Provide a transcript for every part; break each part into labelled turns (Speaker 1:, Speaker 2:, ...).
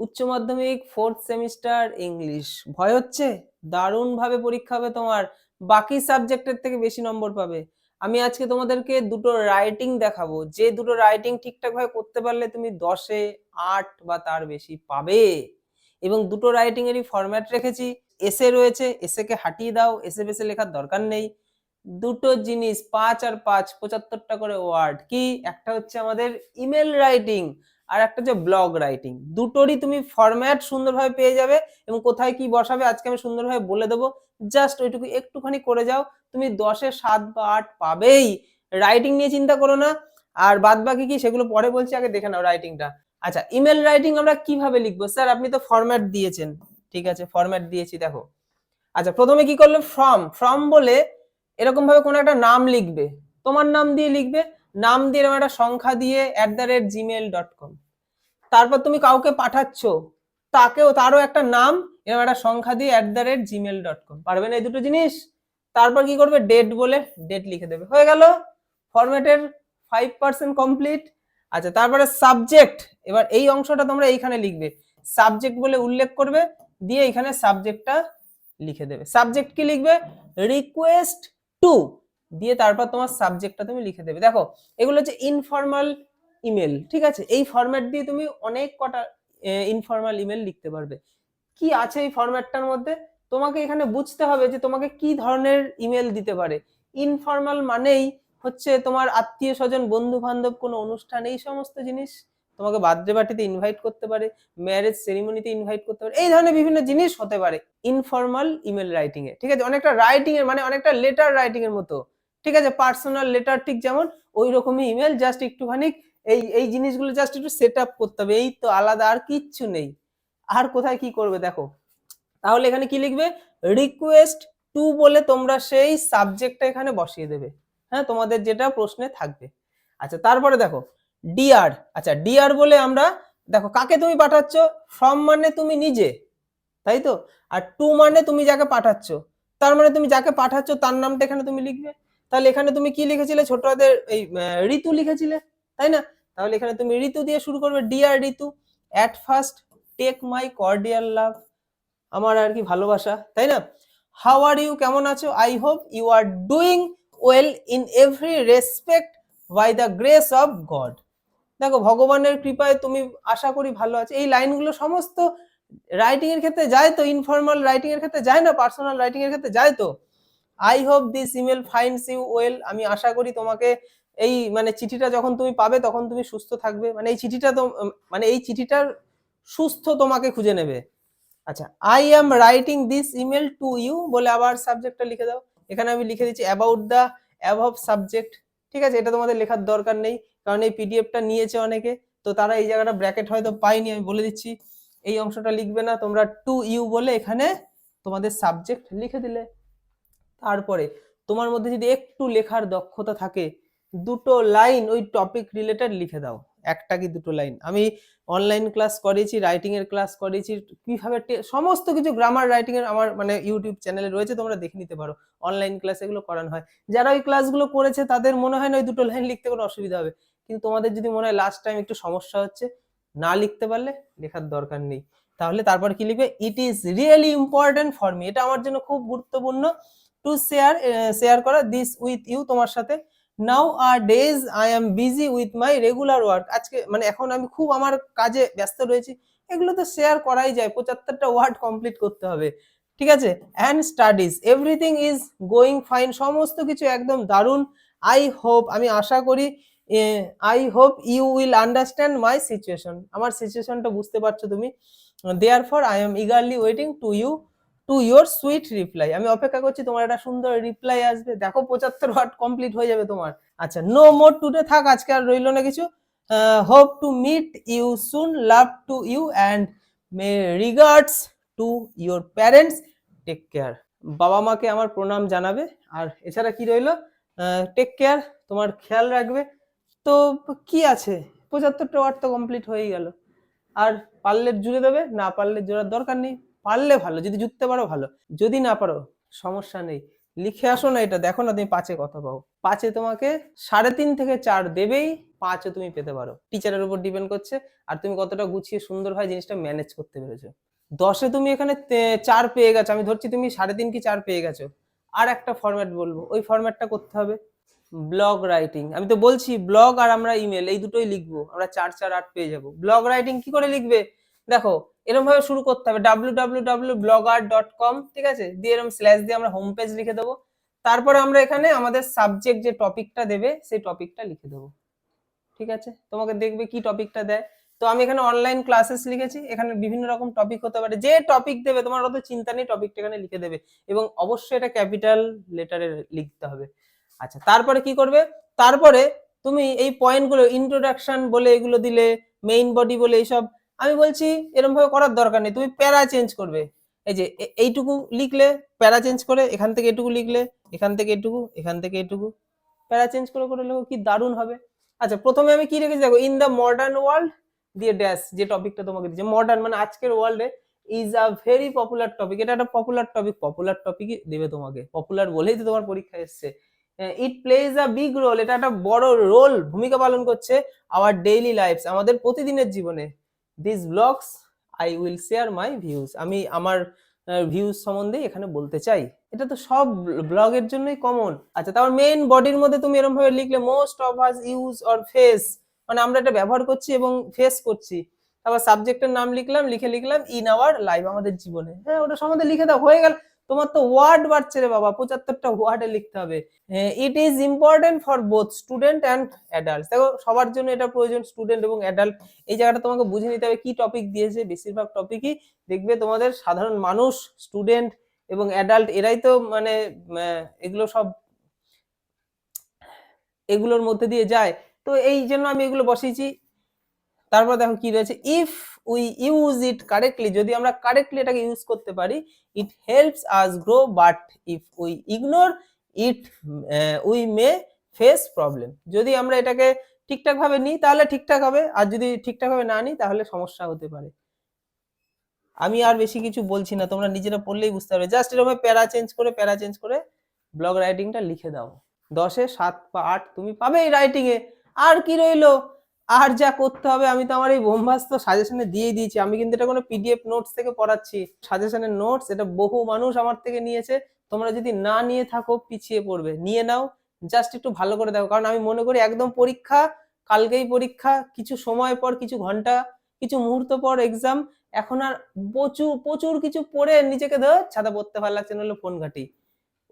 Speaker 1: উচ্চ মাধ্যমিক fourth semester English ভয় হচ্ছে? দারুণ ভাবে পরীক্ষা হবে তোমার। বাকি সাবজেক্টের থেকে বেশি নম্বর পাবে। আমি আজকে তোমাদেরকে দুটো রাইটিং দেখাবো। যে দুটো রাইটিং ঠিকঠাক ভাবে করতে পারলে তুমি দশে আট বা তার বেশি পাবে। এবং দুটো রাইটিং এরই ফরম্যাট রেখেছি। এসে রয়েছে। এসে কে হাঁটিয়ে দাও। এসে বেসে লেখার দরকার নেই। দুটো জিনিস, পাঁচ আর পাঁচ, পঁচাত্তরটা করে ওয়ার্ড কি? একটা হচ্ছে আমাদের ইমেল রাইটিং আর একটা হচ্ছে ব্লগ রাইটিং দুটোরই তুমি ফরম্যাট সুন্দরভাবে পেয়ে যাবে এবং কোথায় কি বসাবে আজকে আমি সুন্দরভাবে বলে দেবো। জাস্ট ওইটুকু একটুখানি করে যাও, তুমি দশে সাত বা আট পাবেই। রাইটিং নিয়ে চিন্তা করো না। আর বাদ বাকি কি সেগুলো পরে বলছি, আগে দেখে নাও রাইটিংটা আচ্ছা ইমেল রাইটিং আমরা কীভাবে লিখব? স্যার, আপনি তো ফরম্যাট দিয়েছেন। ঠিক আছে ফরম্যাট দিয়েছি, দেখো। আচ্ছা প্রথমে কি করলে? ফ্রম ফ্রম বলে এরকম ভাবে কোনো একটা নাম লিখবে। তোমার নাম দিয়ে লিখবে। নাম দিয়ে এরকম একটা সংখ্যা দিয়ে at the rate gmail dot com তারপর তুমি কাউকে পাঠাচ্ছ, তাকেও, তারও একটা নাম এরকম একটা সংখ্যা দিয়ে at the rate gmail dot com পারবে না এই দুটো জিনিস? তারপর কি করবে? ডেট বলে ডেট লিখে দেবে। হয়ে গেল। ফরম্যাটের ফাইভ পার্সেন্ট কমপ্লিট আচ্ছা তারপরে সাবজেক্ট এবার এই অংশটা তোমরা এইখানে লিখবে। সাবজেক্ট বলে উল্লেখ করবে, দিয়ে এখানে সাবজেক্টটা লিখে দেবে। সাবজেক্ট কি লিখবে? রিকোয়েস্ট টু দিয়ে তারপর তোমার সাবজেক্টটা তুমি লিখে দেবে। দেখো, এগুলো হচ্ছে ইনফর্মাল ইমেল ঠিক আছে? এই ফরম্যাট দিয়ে তুমি অনেক কটা ইনফর্মাল ইমেল লিখতে পারবে। কি আছে এই ফরম্যাটটার মধ্যে? তোমাকে এখানে বুঝতে হবে যে তোমাকে কি ধরনের ইমেল দিতে পারে। ইনফর্মাল মানেই হচ্ছে তোমার আত্মীয় স্বজন বন্ধু বান্ধব কোনো অনুষ্ঠান, এই সমস্ত জিনিস তোমাকে বার্থডে পার্টিতে ইনভাইট করতে পারে ম্যারেজ সেরিমনিতে ইনভাইট করতে পারে, এই ধরনের বিভিন্ন জিনিস হতে পারে ইনফর্মাল ইমেল রাইটিং এ ঠিক আছে? অনেকটা রাইটিং এর মানে অনেকটা লেটার রাইটিং এর মতো। ঠিক আছে? পার্সোনাল লেটার ঠিক যেমন ওই রকমই ইমেল জাস্ট একটুখানি এই এই জিনিসগুলো জাস্ট একটু সেট আপ করতে হবে। এই তো আলাদা, আর কিচ্ছু নেই। আর কোথায় কি করবে দেখো? তাহলে এখানে কি লিখবে? রিকোয়েস্ট টু বলে তোমরা সেই সাবজেক্টটা এখানে বসিয়ে দেবে। হ্যাঁ তোমাদের যেটা প্রশ্নে থাকবে। আচ্ছা তারপরে দেখো ডিআর আচ্ছা ডিআর বলে আমরা, দেখো, কাকে তুমি পাঠাচ্ছ? ফ্রম মানে তুমি নিজে, তাই তো? আর টু মানে তুমি যাকে পাঠাচ্ছ, তার মানে তুমি যাকে পাঠাচ্ছ, তার নামটা এখানে তুমি লিখবে। তাহলে এখানে তুমি কি লিখেছিলে? ছোট হাতের এই ঋতু লিখেছিলে, তাই না? তাহলে এখানে তুমি ঋতু দিয়ে শুরু করবে। Dear Ritu at first take my cordial love আমার আর কি ভালোবাসা, তাই না? হাউ আর ইউ কেমন আছো? I hope you are doing well in every respect by the grace of God দেখো, ভগবানের কৃপায় তুমি আশা করি ভালো আছে। এই লাইনগুলো সমস্ত রাইটিং এর ক্ষেত্রে যায় তো? ইনফর্মাল রাইটিং এর ক্ষেত্রে যায় না? পার্সোনাল রাইটিং এর ক্ষেত্রে যায় তো? I hope this email finds you well আমি আশা করি তোমাকে এই মানে চিঠিটা যখন তুমি পাবে তখন তুমি সুস্থ থাকবে। মানে এই চিঠিটা তো মানে এই চিঠিটার সুস্থ তোমাকে খুঁজে নেবে। আচ্ছা I am writing this email to you বলে আবার সাবজেক্টটা লিখে দাও। এখানে আমি লিখে দিচ্ছি অ্যাবাউট দ্য অ্যাবভ সাবজেক্ট ঠিক আছে, এটা তোমাদের লেখার দরকার নেই, কারণ এই পিডিএফটা নিয়েছে অনেকে। তো তারা এই জায়গাটা ব্র্যাকেট হয়তো পাইনি আমি বলে দিচ্ছি। এই অংশটা লিখবে না, তোমরা টু ইউ বলে এখানে তোমাদের সাবজেক্ট লিখে দিলে। তারপরে তোমার মধ্যে যদি একটু লেখার দক্ষতা থাকে, দুটো লাইন ওই টপিক রিলেটেড লিখে দাও। একটা কি দুটো লাইন? আমি অনলাইন ক্লাস করেছি রাইটিং এর ক্লাস করেছি, কীভাবে সমস্ত কিছু গ্রামার রাইটিং এর আমার মানে ইউটিউব চ্যানেলে রয়েছে, তোমরা দেখে নিতে পারো। অনলাইন ক্লাস এগুলো করানো হয়। যারা ওই ক্লাসগুলো করেছে, তাদের মনে হয় না ওই দুটো লাইন লিখতে কোনো অসুবিধা হবে। কিন্তু তোমাদের যদি মনে হয় লাস্ট টাইম একটু সমস্যা হচ্ছে, না লিখতে পারলে লেখার দরকার নেই। তাহলে তারপর কি লিখবে? It is really important for me এটা আমার জন্য খুব গুরুত্বপূর্ণ। টু শেয়ার শেয়ার করা দিস উইথ ইউ তোমার সাথে। Nowadays I am busy with my regular work আজকে মানে এখন আমি খুব আমার কাজে ব্যস্ত রয়েছি। এগুলো তো শেয়ার করাই যায়, পঁচাত্তরটা ওয়ার্ড কমপ্লিট করতে হবে। ঠিক আছে? And studies everything is going fine সমস্ত কিছু একদম দারুণ। আই হোপ আমি আশা করি I hope you will understand my situation আমার সিচুয়েশনটা বুঝতে পারছ তুমি। Therefore I am eagerly waiting to you to your sweet reply আমি অপেক্ষা করছি তোমার একটা সুন্দর রিপ্লাই আসবে। দেখো পঁচাত্তর ওয়ার্ড কমপ্লিট হয়ে যাবে তোমার। আচ্ছা নো মোর টুডে থাক, আজকে আর রইল না কিছু। Hope to meet you soon love to you and may regards to your parents take care বাবা মাকে আমার প্রণাম জানাবে। আর এছাড়া কি রইল? টেক কেয়ার তোমার খেয়াল রাখবে। তো কি আছে? পঁচাত্তরটা ওয়ার্ড তো কমপ্লিট হয়েই গেল। আর পারলে জুড়ে দেবে, না পারলে জোড়ার দরকার নেই। পারলে ভালো, যদি জুড়তে পারো ভালো, যদি না পারো সমস্যা নেই। লিখে আসো না এটা, দেখো না তুমি পাঁচে কথা পাও। পাঁচে তোমাকে সাড়ে তিন থেকে চার দেবেই পাঁচও তুমি পেতে পারো। টিচারের উপর ডিপেন্ড করছে, আর তুমি কতটা গুছিয়ে সুন্দরভাবে জিনিসটা ম্যানেজ করতে পেরেছ। দশে তুমি এখানে চার পেয়ে গেছো, আমি ধরছি তুমি সাড়ে তিন কি চার পেয়ে গেছো। আর একটা ফরম্যাট বলব, ওই ফরম্যাটটা করতে হবে। ব্লগ রাইটিং আমি তো বলছি ব্লগ আর আমরা ইমেল এই দুটোই লিখব, আমরা চার চার আট পেয়ে যাব। ব্লগ রাইটিং কি করে লিখবে? দেখো এরকম ভাবে শুরু করতে হবে। W W W blogger dot com ঠিক আছে? দিয়ে এরকম স্ল্যাশ দিয়ে আমরা হোম পেজ লিখে দেবো। তারপরে আমরা এখানে আমাদের সাবজেক্ট যে টপিকটা দেবে, সেই টপিকটা লিখে দেবো। ঠিক আছে? তোমাকে দেখবে কি টপিকটা দেয়। তো আমি এখানে অনলাইন ক্লাসেস লিখেছি। এখানে বিভিন্ন রকম টপিক হতে পারে। যে টপিক দেবে, তোমার অত চিন্তা নেই টপিকটা এখানে লিখে দেবে। এবং অবশ্যই এটা ক্যাপিটাল লেটারে লিখতে হবে। আচ্ছা তারপরে কি করবে? তারপরে তুমি এই পয়েন্টগুলো ইন্ট্রোডাকশন বলে এগুলো দিলে মেইন বডি বলে এইসব আমি বলছি এরকম ভাবে করার দরকার নেই, তুমি প্যারা চেঞ্জ করবে। এই যে এইটুকু লিখলে, প্যারা চেঞ্জ করে, এখান থেকে এটুকু লিখলে, এখান থেকে এটুকু, এখান থেকে এটুকু, প্যারা চেঞ্জ করে করে লেখো, কি দারুণ হবে। আচ্ছা প্রথমে আমি কি রেখেছি? দেখো ইন দ্য মডার্ন ওয়ার্ল্ড দিয়ে ড্যাশ যে টপিকটা তোমাকে দিচ্ছে মডার্ন মানে আজকের ওয়ার্ল্ডে is a very popular topic এটা একটা পপুলার টপিক পপুলার টপিকই দেবে তোমাকে পপুলার বলেই তো তোমার পরীক্ষা এসছে। It plays a big role এটা একটা বড় রোল ভূমিকা পালন করছে আওয়ার ডেইলি লাইফস আমাদের প্রতিদিনের জীবনে। This blogs I will share my views আমি আমার ভিউজ সম্বন্ধে এখানে বলতে চাই। এটা তো সব ব্লগের জন্যই কমন আচ্ছা তারপর মেন বডির মধ্যে তুমি এরকম ভাবে লিখলে most of us use or face মানে আমরা এটা ব্যবহার করছি এবং ফেস করছি। তারপর সাবজেক্টের নাম লিখলাম, লিখে লিখলাম ইন আওয়ার লাইফ আমাদের জীবনে। হ্যাঁ ওটা সম্বন্ধে লিখে দাও, হয়ে গেল। তোমার তো ওয়ার্ড বাড়ছে রে বাবা, পঁচাত্তরটা ওয়ার্ডে লিখতে হবে। It is important for both student and adult দেখো, সবার জন্য এটা প্রয়োজন স্টুডেন্ট এবং অ্যাডাল্ট এই জায়গাটা তোমাকে বুঝে নিতে হবে কি টপিক দিয়েছে, বেশিরভাগ টপিকই দেখবে তোমাদের সাধারণ মানুষ স্টুডেন্ট এবং অ্যাডাল্ট এরাই তো মানে এগুলো সব এগুলোর মধ্যে দিয়ে যায়। তো এই জন্য আমি এগুলো বসিয়েছি। তারপর দেখো কি রয়েছে? If we use it correctly যদি আমরা কারেক্টলি এটাকে ইউজ করতে পারি it helps us grow but if we ignore it we may face problem যদি আমরা এটাকে ঠিকঠাক ভাবে নিই, তাহলে ঠিকঠাক হবে। আর যদি ঠিকঠাক ভাবে না নিই, তাহলে সমস্যা হতে পারে। আমি আর বেশি কিছু বলছি না। তোমরা নিজেরা পড়লেই বুঝতে পারবে। জাস্ট এরকম প্যারা চেঞ্জ করে, প্যারা চেঞ্জ করে ব্লগ রাইটিংটা লিখে দাও। দশে সাত বা আট তুমি পাবে এই রাইটিংয়ে আর কি রইল? আর যা করতে হবে, আমি তো আমার এই বোমবাস্ত সাজেশনে দিয়ে দিয়েছি। আমি কিন্তু এটা কোনো পিডিএফ নোটস থেকে পড়াচ্ছি। সাজেশনের নোটস এটা বহু মানুষ আমার থেকে নিয়েছে। তোমরা যদি না নিয়ে থাকো, পিছিয়ে পড়বে। নিয়ে নাও জাস্ট একটু ভালো করে দেখো। কারণ আমি মনে করি একদম পরীক্ষা, কালকেই পরীক্ষা, কিছু সময় পর, কিছু ঘণ্টা, কিছু মুহূর্ত পর এক্সাম এখন আর প্রচুর প্রচুর কিছু পড়ে নিজেকে ধর ছাতা পড়তে ভালো লাগছে, নাহলে ফোন ঘাটি।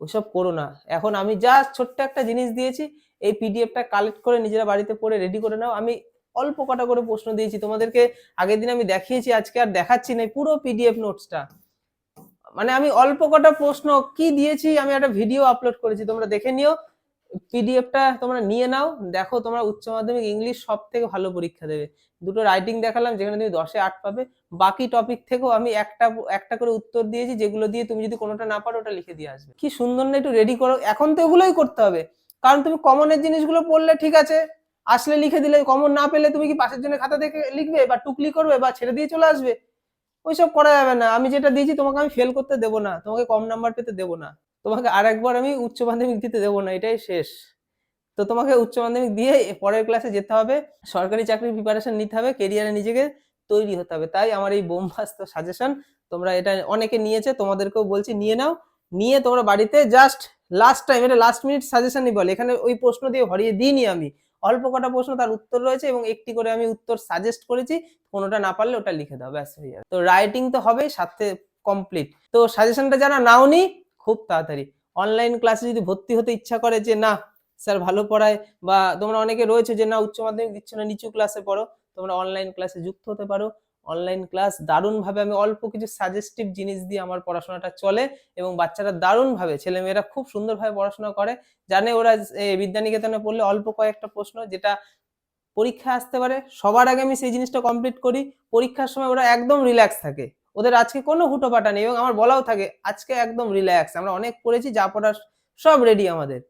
Speaker 1: ওইসব করো না। এখন আমি জাস্ট ছোট্ট একটা জিনিস দিয়েছি এই পিডিএফটা কালেক্ট করে নিজেরা বাড়িতে পড়ে রেডি করে নাও। আমি অল্প কটা করে প্রশ্ন দিয়েছি, তোমাদেরকে আগের দিন আমি দেখিয়েছি, আজকে আর দেখাচ্ছি না পুরো পিডিএফ নোটসটা মানে আমি অল্প কটা প্রশ্ন কি দিয়েছি, আমি একটা ভিডিও আপলোড করেছি, তোমরা দেখে নিও। পিডিএফটা তোমরা নিয়ে নাও, দেখো তোমরা উচ্চ মাধ্যমিক ইংলিশ সব থেকে ভালো পরীক্ষা দেবে। দুটো রাইটিং দেখালাম, যেখানে তুমি দশে আট পাবে। বাকি টপিক থেকেও আমি একটা একটা করে উত্তর দিয়েছি, যেগুলো দিয়ে তুমি যদি কোনোটা না পারো, ওটা লিখে দিয়ে আসবে। কি সুন্দর না একটু রেডি করো। এখন তো এগুলোই করতে হবে। কারণ তুমি কমনের জিনিসগুলো পড়লে ঠিক আছে, আসলে লিখে দিলে, কমন না পেলে তুমি কি পাশের জন্য খাতা দেখে লিখবে বা টুকলি করবে বা ছেড়ে দিয়ে চলে আসবে? ওইসব করা যাবে না। আমি যেটা দিয়েছি তোমাকে আমি ফেল করতে দেবো না, তোমাকে কম নাম্বার পেতে দেবো না। তোমাকে আর একবার আমি উচ্চ মাধ্যমিক দিতে দেবো না, এটাই শেষ। তো তোমাকে উচ্চ মাধ্যমিক দিয়ে পরের ক্লাসে যেতে হবে, সরকারি চাকরির প্রিপারেশন নিতে হবে কেরিয়ারে নিজেকে তৈরি হতে হবে। তাই আমার এই বোমবাস্ত সাজেশন তোমরা এটা অনেকে নিয়েছে, তোমাদেরকেও বলছি, নিয়ে নাও। নিয়ে তোমরা বাড়িতে জাস্ট লাস্ট টাইম এটা লাস্ট মিনিট সাজেশনই বলে। এখানে ওই প্রশ্ন দিয়ে ভরিয়ে দিইনি আমি। অল্প কটা প্রশ্ন তার উত্তর রয়েছে এবং একটি করে আমি উত্তর সাজেস্ট করেছি। কোনোটা না পারলে ওটা লিখে দাও, ব্যাস হয়ে যাবে। তো রাইটিং তো হবেই, সাথে কমপ্লিট তো সাজেশনটা যারা নাওনি খুব তাড়াতাড়ি। অনলাইন ক্লাসে যদি ভর্তি হতে ইচ্ছা করে যে, না, স্যার ভালো পড়ায়, বা তোমরা অনেকে রয়েছে যে, না, উচ্চ মাধ্যমিক দিচ্ছ না, নিচু ক্লাসে পড়ো, তোমরা অনলাইন ক্লাসে যুক্ত হতে পারো। অনলাইন ক্লাস দারুণভাবে আমি অল্প কিছু সাজেস্টিভ জিনিস দিয়ে আমার পড়াশোনাটা চলে এবং বাচ্চারা দারুণভাবে, ছেলেমেয়েরা খুব সুন্দরভাবে পড়াশোনা করে, জানে ওরা বিদ্যানিকেতনে পড়লে অল্প কয়েকটা প্রশ্ন যেটা পরীক্ষা আসতে পারে, সবার আগে আমি সেই জিনিসটা কমপ্লিট করি, পরীক্ষার সময় ওরা একদম রিল্যাক্স থাকে। ওদের আজকে কোনো হুটোপাটা নেই এবং আমার বলাও থাকে, আজকে একদম রিল্যাক্স আমরা অনেক পড়েছি, যা পড়ার সব রেডি আমাদের।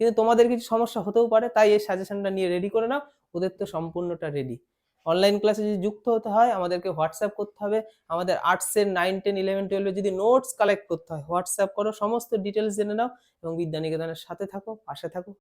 Speaker 1: কিন্তু তোমাদের কিছু সমস্যা হতেও পারে, তাই এই সাজেশনটা নিয়ে রেডি করে নাও, ওদের তো সম্পূর্ণটা রেডি অনলাইন ক্লাসে যদি যুক্ত হতে হয়, আমাদেরকে হোয়াটসঅ্যাপ করতে হবে। আমাদের আর্টসের নাইন টেন ইলেভেন টুয়েলভে যদি নোটস কালেক্ট করতে হয় হোয়াটসঅ্যাপ করো, সমস্ত ডিটেলস জেনে নাও এবং বিদ্যানিকেতনের সাথে থাকো, পাশে থাকো।